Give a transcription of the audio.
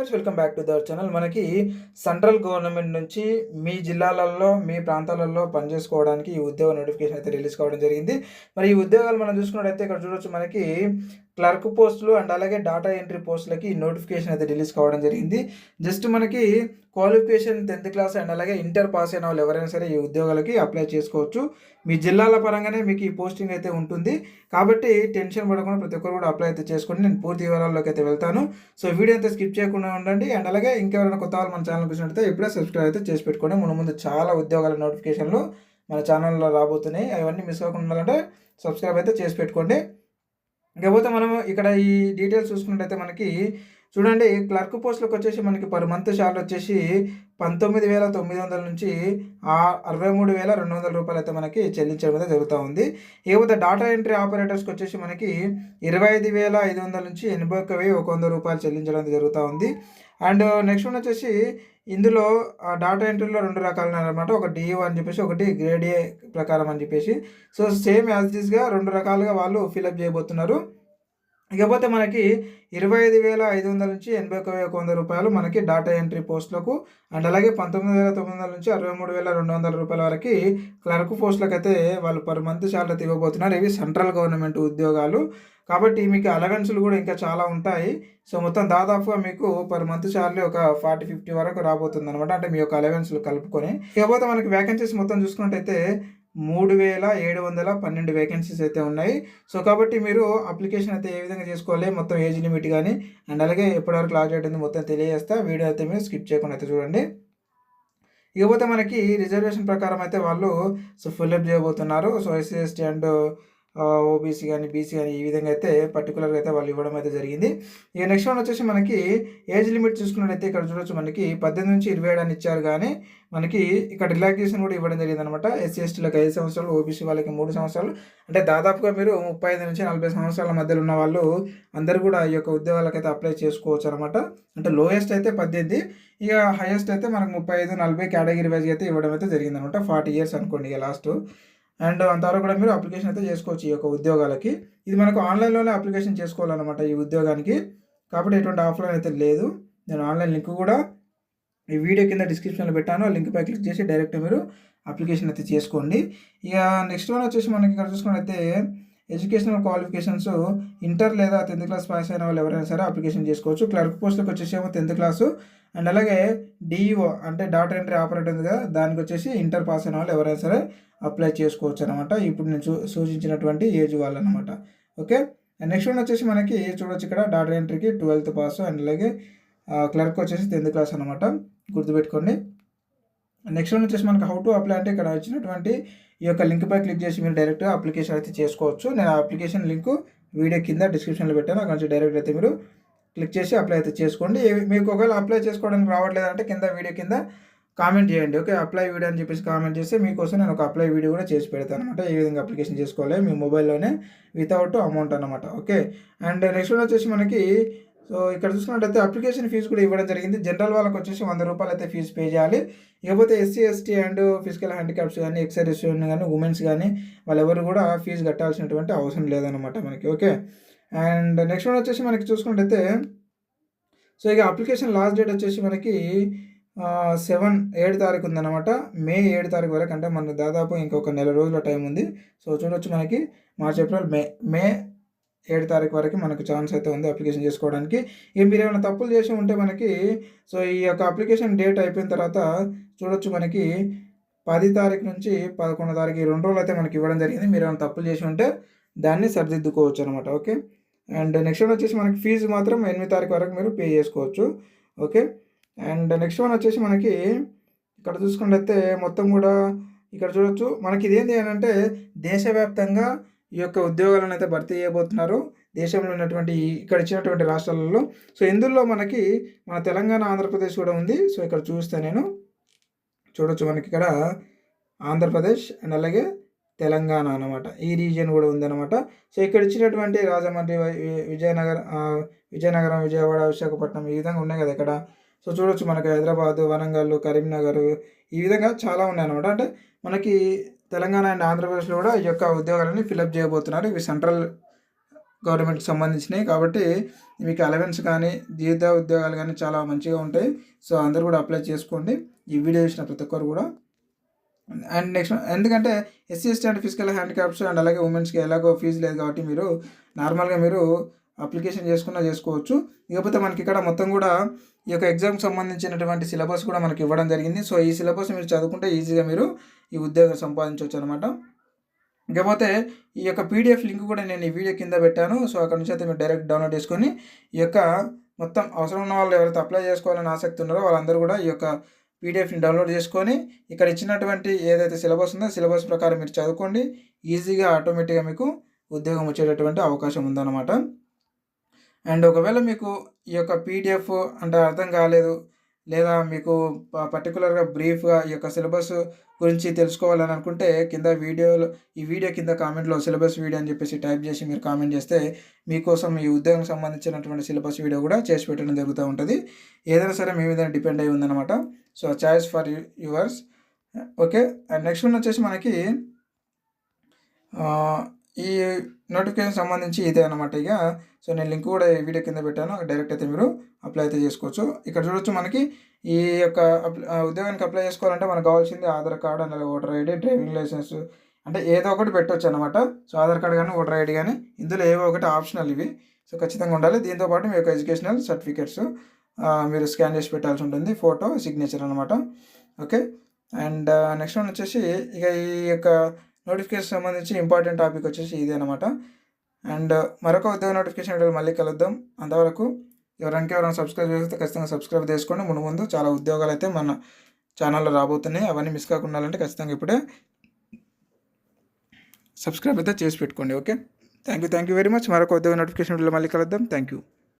Viewers welcome back to our channel. మనకి central government నుంచి మీ జిల్లాలలో మీ ప్రాంతాలలో పనిచేసుకోవడానికి ఈ ఉద్యోగ నోటిఫికేషన్ అయితే రిలీజ్ కావడం జరిగింది. మరి ఈ ఉద్యోగాలు మనం చూసుకున్నట్టయితే ఇక్కడ చూడొచ్చు మనకి క్లర్క్ పోస్టులు అండ్ అలాగే డాటా ఎంట్రీ పోస్టులకి నోటిఫికేషన్ అయితే రిలీజ్ కావడం జరిగింది. జస్ట్ మనకి క్వాలిఫికేషన్ టెన్త్ క్లాస్ అండ్ అలాగే ఇంటర్ పాస్ అయిన వాళ్ళు ఎవరైనా సరే ఈ ఉద్యోగాలకి అప్లై చేసుకోవచ్చు. మీ జిల్లాల పరంగానే మీకు ఈ పోస్టింగ్ అయితే ఉంటుంది. కాబట్టి టెన్షన్ పడకుండా ప్రతి ఒక్కరు కూడా అప్లై అయితే చేసుకోండి నేను పూర్తి వివరాల్లోకి అయితే వెళ్తాను. సో వీడియో అయితే స్కిప్ చేయకుండా ఉండండి. అండ్ అలాగే ఇంకెవరైనా కొత్త వాళ్ళు మన ఛానల్ చూసినట్టయితే ఇప్పుడే సబ్స్క్రైబ్ అయితే చేసి పెట్టుకోండి. మన ముందు చాలా ఉద్యోగాల నోటిఫికేషన్లు మన ఛానల్లో రాబోతున్నాయి. అవన్నీ మిస్ కాకుండా ఉండాలంటే సబ్స్క్రైబ్ అయితే చేసి పెట్టుకోండి. ఇకపోతే మనం ఇక్కడ ఈ డీటెయిల్స్ చూసుకున్నట్టయితే మనకి చూడండి క్లర్క్ పోస్టులకు వచ్చేసి మనకి పర్ మంత్ శాలరీ వచ్చేసి పంతొమ్మిది వేల తొమ్మిది వందల నుంచి అరవై మూడు వేల రెండు వందల రూపాయలు అయితే మనకి చెల్లించడం అయితే జరుగుతూ ఉంది. ఇకపోతే డాటా ఎంట్రీ ఆపరేటర్స్కి వచ్చేసి మనకి ఇరవై ఐదు వేల ఐదు వందల నుంచి ఎనభై ఒక్క వెయ్యి ఒక వంద రూపాయలు చెల్లించడం అయితే జరుగుతూ ఉంది. అండ్ నెక్స్ట్ వన్ వచ్చేసి ఇందులో డాటా ఎంట్రీలో రెండు రకాలు అనమాట ఒక డిఓ అని చెప్పేసి ఒకటి గ్రేడ్ ఏ ప్రకారం అని చెప్పేసి. సో సేమ్ యాజ్ దిస్గా రెండు రకాలుగా వాళ్ళు ఫిలప్ చేయబోతున్నారు. ఇకపోతే మనకి ఇరవై ఐదు వేల ఐదు వందల నుంచి ఎనభై ఒక వేల ఒక వంద రూపాయలు మనకి డాటా ఎంట్రీ పోస్టులకు అండ్ అలాగే పంతొమ్మిది వేల తొమ్మిది వందల నుంచి అరవై మూడు వేల రెండు వందల రూపాయల వరకు క్లర్క్ పోస్టులకు అయితే వాళ్ళు పర్ మంత్ శాలరీ ఇవ్వబోతున్నారు ఇవి సెంట్రల్ గవర్నమెంట్ ఉద్యోగాలు కాబట్టి మీకు అలవెన్స్లు కూడా ఇంకా చాలా ఉంటాయి. సో మొత్తం దాదాపుగా మీకు పర్ మంత్ శాలరీ ఒక ఫార్టీ ఫిఫ్టీ వరకు రాబోతుంది అనమాట అంటే మీ యొక్క అలవెన్స్లు కలుపుకొని. ఇకపోతే మనకి వేకెన్సీస్ మొత్తం చూసుకున్నట్టయితే మూడు వేల ఏడు వందల పన్నెండు వేకెన్సీస్ అయితే ఉన్నాయి. సో కాబట్టి మీరు అప్లికేషన్ అయితే ఏ విధంగా చేసుకోవాలి మొత్తం ఏజ్ లిమిట్ కానీ అండ్ అలాగే ఎప్పటివరకు లాగ్ డేట్ ఉంది మొత్తం తెలియజేస్తా. వీడియో అయితే మీరు స్కిప్ చేయకుండా అయితే చూడండి. ఇకపోతే మనకి రిజర్వేషన్ ప్రకారం అయితే వాళ్ళు సో ఫుల్ అప్ చేయబోతున్నారు. So SC ST and OBC కానీ బీసీ కానీ ఈ విధంగా అయితే పర్టికులర్గా అయితే వాళ్ళు ఇవ్వడం అయితే జరిగింది. ఇక నెక్స్ట్ వన్ వచ్చేసి మనకి ఏజ్ లిమిట్ చూసుకున్నట్టయితే ఇక్కడ చూడొచ్చు మనకి పద్దెనిమిది నుంచి ఇరవై ఏడు అని ఇచ్చారు కానీ మనకి ఇక్కడ రిలాక్సేషన్ కూడా ఇవ్వడం జరిగింది అనమాట ఎస్సీ ఎస్టీలకు ఐదు సంవత్సరాలు ఓబీసీ వాళ్ళకి మూడు సంవత్సరాలు. అంటే దాదాపుగా మీరు ముప్పై ఐదు నుంచి నలభై సంవత్సరాల మధ్యలో ఉన్న వాళ్ళు అందరూ కూడా ఈ యొక్క ఉద్యోగాలకు అయితే అప్లై చేసుకోవచ్చు అనమాట అంటే లోయెస్ట్ అయితే పద్దెనిమిది ఇక హైయెస్ట్ అయితే మనకు ముప్పై ఐదు నలభై కేటగిరీ వైజ్ అయితే ఇవ్వడం అయితే జరిగింది అనమాట ఫార్టీ ఇయర్స్ అనుకోండి ఇక లాస్ట్ అండ్ అంతవరకు కూడా మీరు అప్లికేషన్ అయితే చేసుకోవచ్చు ఈ యొక్క ఉద్యోగాలకి. ఇది మనకు ఆన్లైన్లోనే అప్లికేషన్ చేసుకోవాలన్నమాట ఈ ఉద్యోగానికి. కాబట్టి ఎటువంటి ఆఫ్లైన్ అయితే లేదు. నేను ఆన్లైన్ లింక్ కూడా ఈ వీడియో కింద డిస్క్రిప్షన్లో పెట్టాను. ఆ లింక్పై క్లిక్ చేసి డైరెక్ట్ మీరు అప్లికేషన్ అయితే చేసుకోండి. ఇక నెక్స్ట్ వన్ వచ్చేసి మనకి ఇక్కడ చూసుకున్నట్లయితే ఎడ్యుకేషనల్ క్వాలిఫికేషన్స్ ఇంటర్ లేదా టెన్త్ క్లాస్ పాస్ అయిన వాళ్ళు ఎవరైనా సరే అప్లికేషన్ చేసుకోవచ్చు. క్లర్క్ పోస్ట్కి వచ్చేసేమో టెన్త్ క్లాసు. అండ్ అలాగే డిఈఓ అంటే డాటా ఎంట్రీ ఆపరేటర్ ఉంది కదా దానికి వచ్చేసి ఇంటర్ పాస్ అయిన వాళ్ళు ఎవరైనా సరే అప్లై చేసుకోవచ్చు అనమాట ఇప్పుడు నేను సూచించినటువంటి ఏజ్ వాళ్ళు అనమాట ఓకే నెక్స్ట్ వన్ వచ్చేసి మనకి చూడొచ్చు ఇక్కడ డాటా ఎంట్రీకి ట్వెల్త్ పాస్. అండ్ అలాగే క్లర్క్ వచ్చేసి టెన్త్ క్లాస్ అనమాట గుర్తుపెట్టుకోండి. నెక్స్ట్ వన్ వచ్చేసి మనకు హౌ టు అప్లై అంటే ఇక్కడ వచ్చినటువంటి ఈ యొక్క లింక్ పై క్లిక్ చేసి మీరు డైరెక్ట్గా అప్లికేషన్ అయితే చేసుకోవచ్చు. నేను ఆ అప్లికేషన్ లింక్ వీడియో కింద డిస్క్రిప్షన్లో పెట్టాను. అక్కడ నుంచి డైరెక్ట్ అయితే మీరు క్లిక్ చేసి అప్లై అయితే చేసుకోండి. మీకు ఒకవేళ అప్లై చేసుకోవడానికి రావట్లేదంటే కింద వీడియో కింద కామెంట్ చేయండి. ఓకే అప్లై వీడియో అని చెప్పేసి కామెంట్ చేస్తే మీకోసం నేను ఒక అప్లై వీడియో కూడా చేసి పెడతాను అనమాట ఏ విధంగా అప్లికేషన్ చేసుకోవాలి? మీ మొబైల్లోనే వితౌట్ అమౌంట్ అనమాట ఓకే అండ్ నెక్స్ట్ వచ్చేసి మనకి సో ఇక్కడ చూసుకున్నట్టయితే అప్లికేషన్ ఫీజు కూడా ఇవ్వడం జరిగింది. జనరల్ వాళ్ళకి వచ్చేసి వంద రూపాయలు అయితే ఫీజు పే చేయాలి. ఇకపోతే SC ST and physical handicaps కానీ ఎక్సైజ్ కానీ ఉమెన్స్ కానీ వాళ్ళెవరు కూడా ఫీజు కట్టాల్సినటువంటి అవసరం లేదనమాట మనకి. ఓకే? అండ్ నెక్స్ట్ వన్ వచ్చేసి మనకి చూసుకున్నట్టయితే సో ఇక అప్లికేషన్ లాస్ట్ డేట్ వచ్చేసి మనకి సెవెన్ ఏడు తారీఖు ఉందన్నమాట. మే ఏడు తారీఖు వరకు అంటే మనకు దాదాపు ఇంకొక నెల రోజుల టైం ఉంది. సో చూడొచ్చు మనకి. మార్చ్ ఏప్రిల్ మే మే ఏడు తారీఖు వరకు మనకు ఛాన్స్ అయితే ఉంది అప్లికేషన్ చేసుకోవడానికి. ఇక మీరు ఏమైనా తప్పులు చేసి ఉంటే మనకి సో ఈ యొక్క అప్లికేషన్ డేట్ అయిపోయిన తర్వాత చూడొచ్చు మనకి పది తారీఖు నుంచి పదకొండో తారీఖు రెండు రోజులు అయితే మనకి ఇవ్వడం జరిగింది. మీరు ఏమైనా తప్పులు చేసి ఉంటే దాన్ని సరిదిద్దుకోవచ్చు అనమాట ఓకే? అండ్ నెక్స్ట్ వన్ వచ్చేసి మనకి ఫీజు మాత్రం ఎనిమిది తారీఖు వరకు మీరు పే చేసుకోవచ్చు ఓకే? అండ్ నెక్స్ట్ వన్ వచ్చేసి మనకి ఇక్కడ చూసుకుంటే మొత్తం కూడా ఇక్కడ చూడొచ్చు. మనకి ఇదేంటి అని అంటే దేశవ్యాప్తంగా ఈ యొక్క ఉద్యోగాలను అయితే భర్తీ చేయబోతున్నారు. దేశంలో ఉన్నటువంటి ఇక్కడ ఇచ్చినటువంటి రాష్ట్రాలలో. సో ఇందులో మనకి మన తెలంగాణ ఆంధ్రప్రదేశ్ కూడా ఉంది. సో ఇక్కడ చూస్తే నేను చూడొచ్చు మనకి ఇక్కడ ఆంధ్రప్రదేశ్ అండ్ అలాగే తెలంగాణ అనమాట ఈ రీజియన్ కూడా ఉందన్నమాట. సో ఇక్కడ ఇచ్చినటువంటి రాజమండ్రి విజయనగరం విజయనగరం విజయవాడ విశాఖపట్నం ఈ విధంగా ఉన్నాయి కదా ఇక్కడ. సో చూడొచ్చు మనకి హైదరాబాద్ వరంగల్ కరీంనగర్ ఈ విధంగా చాలా ఉన్నాయి అనమాట అంటే మనకి తెలంగాణ అండ్ ఆంధ్రప్రదేశ్లో కూడా ఈ యొక్క ఉద్యోగాలని ఫిలప్ చేయబోతున్నారు. ఇవి సెంట్రల్ గవర్నమెంట్కి సంబంధించినవి కాబట్టి మీకు అలవెన్స్ కానీ జీవిత ఉద్యోగాలు కానీ చాలా మంచిగా ఉంటాయి. సో అందరూ కూడా అప్లై చేసుకోండి. ఈ వీడియో చూసిన ప్రతి ఒక్కరు కూడా. అండ్ నెక్స్ట్ ఎందుకంటే SC ST and physical handicaps and అలాగే ఉమెన్స్కి ఎలాగో ఫీజు లేదు కాబట్టి మీరు నార్మల్గా మీరు అప్లికేషన్ చేసుకున్నా చేసుకోవచ్చు. ఇకపోతే మనకి ఇక్కడ మొత్తం కూడా ఈ యొక్క ఎగ్జామ్కి సంబంధించినటువంటి సిలబస్ కూడా మనకి ఇవ్వడం జరిగింది. సో ఈ సిలబస్ మీరు చదువుకుంటే ఈజీగా మీరు ఈ ఉద్యోగం సంపాదించవచ్చు అనమాట ఇకపోతే ఈ యొక్క పీడిఎఫ్ లింక్ కూడా నేను ఈ వీడియో కింద పెట్టాను. సో అక్కడ నుంచి అయితే మీరు డైరెక్ట్ డౌన్లోడ్ చేసుకొని ఈ యొక్క మొత్తం అవసరం ఉన్న వాళ్ళు ఎవరైతే అప్లై చేసుకోవాలని ఆసక్తి ఉన్నారో వాళ్ళందరూ కూడా ఈ యొక్క పీడిఎఫ్ని డౌన్లోడ్ చేసుకొని ఇక్కడ ఇచ్చినటువంటి ఏదైతే సిలబస్ ఉందో సిలబస్ ప్రకారం మీరు చదువుకోండి. ఈజీగా ఆటోమేటిక్గా మీకు ఉద్యోగం వచ్చేటటువంటి అవకాశం ఉందన్నమాట. అండ్ ఒకవేళ మీకు ఈ యొక్క పీడిఎఫ్ అంటే అర్థం కాలేదు లేదా మీకు పర్టికులర్గా బ్రీఫ్గా ఈ యొక్క సిలబస్ గురించి తెలుసుకోవాలని అనుకుంటే కింద వీడియోలో ఈ వీడియో కింద కామెంట్లో సిలబస్ వీడియో అని చెప్పేసి టైప్ చేసి మీరు కామెంట్ చేస్తే మీకోసం ఈ ఉద్యోగం సంబంధించినటువంటి సిలబస్ వీడియో కూడా చేసి పెట్టడం జరుగుతూ ఉంటుంది. ఏదైనా సరే మీ మీద డిపెండ్ అయి ఉందన్నమాట. So choice for yours. Okay. And next one వచ్చేసి మనకి ఈ నోటిఫికేషన్ సంబంధించి ఇదే అనమాట ఇక. సో నేను లింక్ కూడా ఈ వీడియో కింద పెట్టాను. డైరెక్ట్ అయితే మీరు అప్లై అయితే చేసుకోవచ్చు. ఇక్కడ చూడొచ్చు మనకి ఈ యొక్క ఉద్యోగానికి అప్లై చేసుకోవాలంటే మనకు కావాల్సింది ఆధార్ కార్డు అలాగే ఓటర్ ఐడి డ్రైవింగ్ లైసెన్స్ అంటే ఏదో ఒకటి పెట్టవచ్చు అనమాట సో ఆధార్ కార్డు కానీ ఓటర్ ఐడి కానీ ఇందులో ఏవో ఒకటి ఆప్షనల్ ఇవి. సో ఖచ్చితంగా ఉండాలి. దీంతోపాటు మీ యొక్క ఎడ్యుకేషనల్ సర్టిఫికేట్స్ మీరు స్కాన్ చేసి పెట్టాల్సి ఉంటుంది. ఫోటో సిగ్నేచర్ అనమాట ఓకే? అండ్ నెక్స్ట్ వన్ వచ్చేసి ఇక ఈ యొక్క నోటిఫికేషన్ సంబంధించి ఇంపార్టెంట్ టాపిక్ వచ్చేసి ఇదే అనమాట అండ్ uh, మరొక ఉద్యోగ నోటిఫికేషన్ వీడియో మళ్ళీ కలుద్దాం. అంతవరకు ఎవరైనా ఎవరైనా సబ్స్క్రైబ్ చేస్తే ఖచ్చితంగా సబ్స్క్రైబ్ చేసుకోండి. ముందు ముందు చాలా ఉద్యోగాలు అయితే మన ఛానల్లో రాబోతున్నాయి. అవన్నీ మిస్ కాకుండా అంటే ఖచ్చితంగా ఇప్పుడే సబ్స్క్రైబ్ అయితే చేసి పెట్టుకోండి. Okay thank you thank you very much మరొక ఉద్యోగ నోటిఫికేషన్ వీడియో మళ్ళీ కలుద్దాం. Thank you